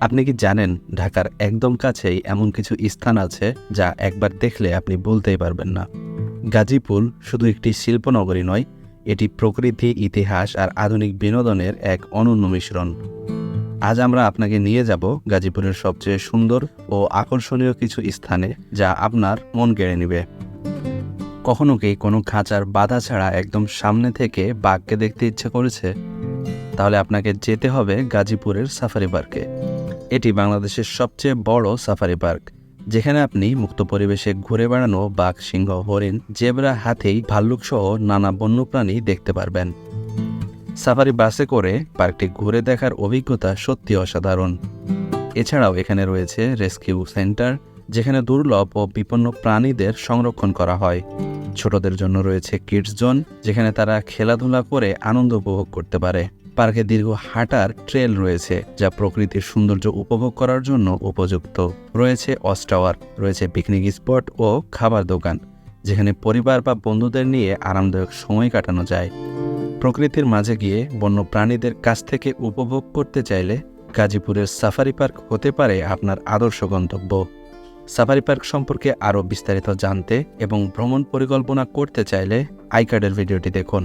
আপনি কি জানেন ঢাকার একদম কাছেই এমন কিছু স্থান আছে যা একবার দেখলে আপনি বলতেই পারবেন না? গাজীপুর শুধু একটি শিল্পনগরী নয়, এটি প্রকৃতি, ইতিহাস আর আধুনিক বিনোদনের এক অনন্য মিশ্রণ। আজ আমরা আপনাকে নিয়ে যাব গাজীপুরের সবচেয়ে সুন্দর ও আকর্ষণীয় কিছু স্থানে যা আপনার মন কেড়ে নেবে। কখনো কি কোনো খাঁচার বাধা ছাড়া একদম সামনে থেকে বাঘকে দেখতে ইচ্ছে করেছে? তাহলে আপনাকে যেতে হবে গাজীপুরের সাফারি পার্কে। এটি বাংলাদেশের সবচেয়ে বড় সাফারি পার্ক, যেখানে আপনি মুক্ত পরিবেশে ঘুরে বেড়ানো, বাঘ, সিংহ, হরিণ, জেবরা হাতেই ভাল্লুক সহ নানা বন্যপ্রাণী দেখতে পারবেন। সাফারি বাসে করে পার্কটি ঘুরে দেখার অভিজ্ঞতা সত্যি অসাধারণ। এছাড়াও এখানে রয়েছে রেস্কিউ সেন্টার, যেখানে দুর্লভ ও বিপন্ন প্রাণীদের সংরক্ষণ করা হয়। ছোটদের জন্য রয়েছে কিডস জোন, যেখানে তারা খেলাধুলা করে আনন্দ উপভোগ করতে পারে। পার্কে দীর্ঘ হাঁটার ট্রেল রয়েছে, যা প্রকৃতির সৌন্দর্য উপভোগ করার জন্য উপযুক্ত। রয়েছে অস্টাওয়ার রয়েছে পিকনিক স্পট ও খাবার দোকান, যেখানে পরিবার বা বন্ধুদের নিয়ে আরামদায়ক সময় কাটানো যায়। প্রকৃতির মাঝে গিয়ে বন্য প্রাণীদের কাছ থেকে উপভোগ করতে চাইলে গাজীপুরের সাফারি পার্ক হতে পারে আপনার আদর্শ গন্তব্য। সাফারি পার্ক সম্পর্কে আরও বিস্তারিত জানতে এবং ভ্রমণ পরিকল্পনা করতে চাইলে আইকার্ডের ভিডিওটি দেখুন।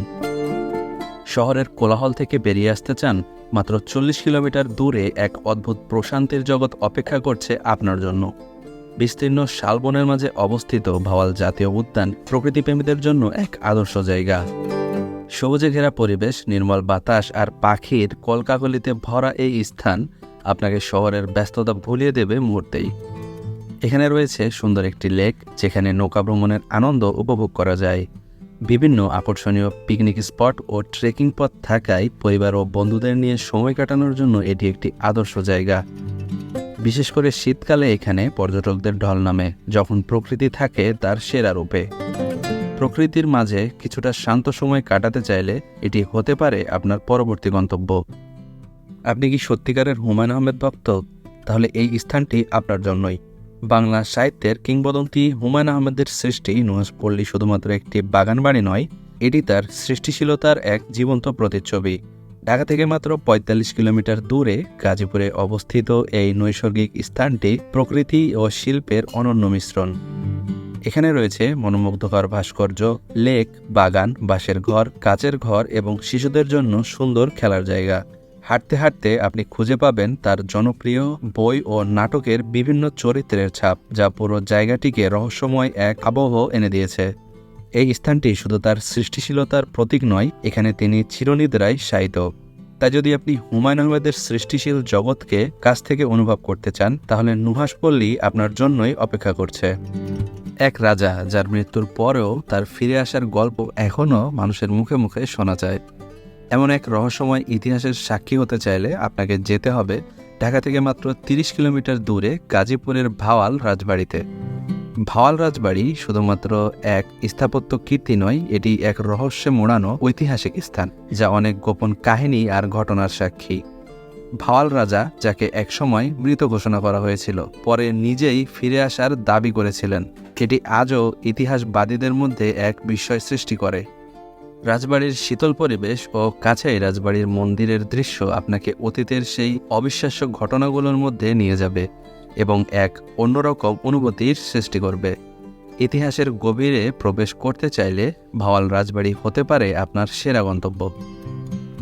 শহরের কোলাহল থেকে বেরিয়ে আসতে চান, মাত্র চল্লিশ কিলোমিটার দূরে এক অদ্ভুত প্রশান্তির জগৎ অপেক্ষা করছে আপনার জন্য। বিস্তীর্ণ শালবনের মাঝে অবস্থিত ভাওয়াল জাতীয় উদ্যান প্রকৃতিপ্রেমীদের জন্য এক আদর্শ জায়গা। সবুজে ঘেরা পরিবেশ, নির্মল বাতাস আর পাখির কলকাকলিতে ভরা এই স্থান আপনাকে শহরের ব্যস্ততা ভুলিয়ে দেবে মুহূর্তেই। এখানে রয়েছে সুন্দর একটি লেক, যেখানে নৌকা ভ্রমণের আনন্দ উপভোগ করা যায়। বিভিন্ন আকর্ষণীয় পিকনিক স্পট ও ট্রেকিং পথ থাকায় পরিবার ও বন্ধুদের নিয়ে সময় কাটানোর জন্য এটি একটি আদর্শ জায়গা। বিশেষ করে শীতকালে এখানে পর্যটকদের ঢল নামে, যখন প্রকৃতি থাকে তার সেরা রূপে। প্রকৃতির মাঝে কিছুটা শান্ত সময় কাটাতে চাইলে এটি হতে পারে আপনার পরবর্তী গন্তব্য। আপনি কি সত্যিকারের হুমায়ুন আহমেদ ভক্ত? তাহলে এই স্থানটি আপনার জন্যই। বাংলা সাহিত্যের কিংবদন্তি হুমায়ুন আহমেদের সৃষ্টি নুহাসপল্লী শুধুমাত্র একটি বাগান বাড়ি নয়, এটি তার সৃষ্টিশীলতার এক জীবন্ত প্রতিচ্ছবি। ঢাকা থেকে মাত্র ৪৫ কিলোমিটার দূরে গাজীপুরে অবস্থিত এই নৈসর্গিক স্থানটি প্রকৃতি ও শিল্পের অনন্য মিশ্রণ। এখানে রয়েছে মনোমুগ্ধকর ভাস্কর্য, লেক, বাগান, বাঁশের ঘর, কাচের ঘর এবং শিশুদের জন্য সুন্দর খেলার জায়গা। হাঁটতে হাঁটতে আপনি খুঁজে পাবেন তার জনপ্রিয় বই ও নাটকের বিভিন্ন চরিত্রের ছাপ, যা পুরো জায়গাটিকে রহস্যময় এক আবহ এনে দিয়েছে। এই স্থানটি শুধু তার সৃষ্টিশীলতার প্রতীক নয়, এখানে তিনি চিরনিদ্রায় শায়িত। তাই যদি আপনি হুমায়ুন আহমেদের সৃষ্টিশীল জগৎকে কাছ থেকে অনুভব করতে চান, তাহলে নুহাসপল্লী আপনার জন্যই অপেক্ষা করছে। এক রাজা, যার মৃত্যুর পরেও তার ফিরে আসার গল্প এখনও মানুষের মুখে মুখে শোনা যায়। এমন এক রহস্যময় ইতিহাসের সাক্ষী হতে চাইলে আপনাকে যেতে হবে ঢাকা থেকে মাত্র ৩০ কিলোমিটার দূরে গাজীপুরের ভাওয়াল রাজবাড়িতে। ভাওয়াল রাজবাড়ি শুধুমাত্র এক স্থাপত্য কীর্তি নয়, এটি এক রহস্যে মোড়ানো ঐতিহাসিক স্থান, যা অনেক গোপন কাহিনী আর ঘটনার সাক্ষী। ভাওয়াল রাজা, যাকে একসময় মৃত ঘোষণা করা হয়েছিল, পরে নিজেই ফিরে আসার দাবি করেছিলেন। এটি আজও ইতিহাসবাদীদের মধ্যে এক বিস্ময় সৃষ্টি করে। রাজবাড়ির শীতল পরিবেশ ও কাছেই রাজবাড়ির মন্দিরের দৃশ্য আপনাকে অতীতের সেই অবিশ্বাস্য ঘটনাগুলোর মধ্যে নিয়ে যাবে এবং এক অন্যরকম অনুভূতির সৃষ্টি করবে। ইতিহাসের গভীরে প্রবেশ করতে চাইলে ভাওয়াল রাজবাড়ি হতে পারে আপনার সেরা গন্তব্য।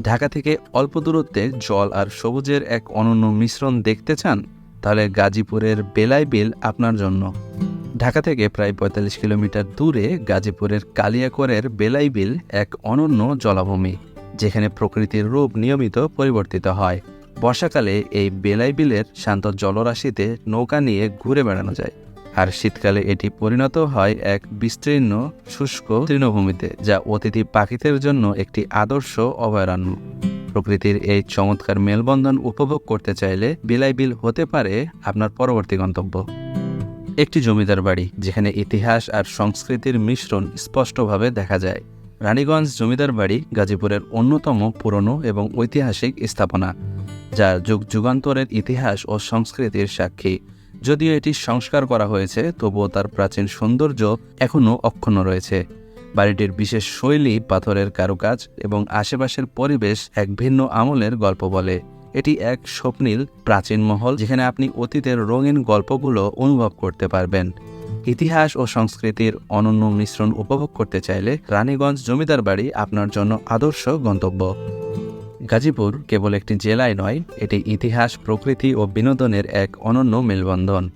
ঢাকা থেকে অল্প দূরত্বে জল আর সবুজের এক অনন্য মিশ্রণ দেখতে চান, তাহলে গাজীপুরের বেলাই বিল আপনার জন্য। ঢাকা থেকে প্রায় পঁয়তাল্লিশ কিলোমিটার দূরে গাজীপুরের কালিয়াকরের বেলাইবিল এক অনন্য জলাভূমি, যেখানে প্রকৃতির রূপ নিয়মিত পরিবর্তিত হয়। বর্ষাকালে এই বেলাইবিলের শান্ত জলরাশিতে নৌকা নিয়ে ঘুরে বেড়ানো যায়, আর শীতকালে এটি পরিণত হয় এক বিস্তীর্ণ, শুষ্ক তৃণভূমিতে, যা অতিথি পাখিদের জন্য একটি আদর্শ অভয়ারণ্য। প্রকৃতির এই চমৎকার মেলবন্ধন উপভোগ করতে চাইলে বিলাইবিল হতে পারে আপনার পরবর্তী গন্তব্য। একটি জমিদার বাড়ি, যেখানে ইতিহাস আর সংস্কৃতির মিশ্রণ স্পষ্টভাবে দেখা যায়। রানীগঞ্জ জমিদার বাড়ি গাজীপুরের অন্যতম পুরনো এবং ঐতিহাসিক স্থাপনা, যা যুগ যুগান্তরের ইতিহাস ও সংস্কৃতির সাক্ষী। যদিও এটি সংস্কার করা হয়েছে, তবুও তার প্রাচীন সৌন্দর্য এখনও অক্ষুণ্ণ রয়েছে। বাড়িটির বিশেষ শৈলী পাথরের কারুকাজ এবং আশেপাশের পরিবেশ এক ভিন্ন আমলের গল্প বলে। এটি এক স্বপ্নীল প্রাচীন মহল যেখানে আপনি অতীতের রঙিন গল্পগুলো অনুভব করতে পারবেন। ইতিহাস ও সংস্কৃতির অনন্য মিশ্রণ উপভোগ করতে চাইলে রানীগঞ্জ জমিদার বাড়ি আপনার জন্য আদর্শ গন্তব্য। গাজীপুর কেবল একটি জেলায় নয়, এটি ইতিহাস, প্রকৃতি ও বিনোদনের এক অনন্য মেলবন্ধন।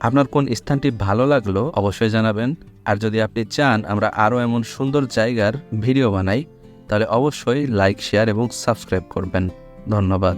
আপনার কোন স্থানটি ভালো লাগল অবশ্যই জানাবেন। আর যদি আপনি চান আমরা আরও এমন সুন্দর জায়গার ভিডিও বানাই, তাহলে অবশ্যই লাইক, শেয়ার এবং সাবস্ক্রাইব করবেন। ধন্যবাদ।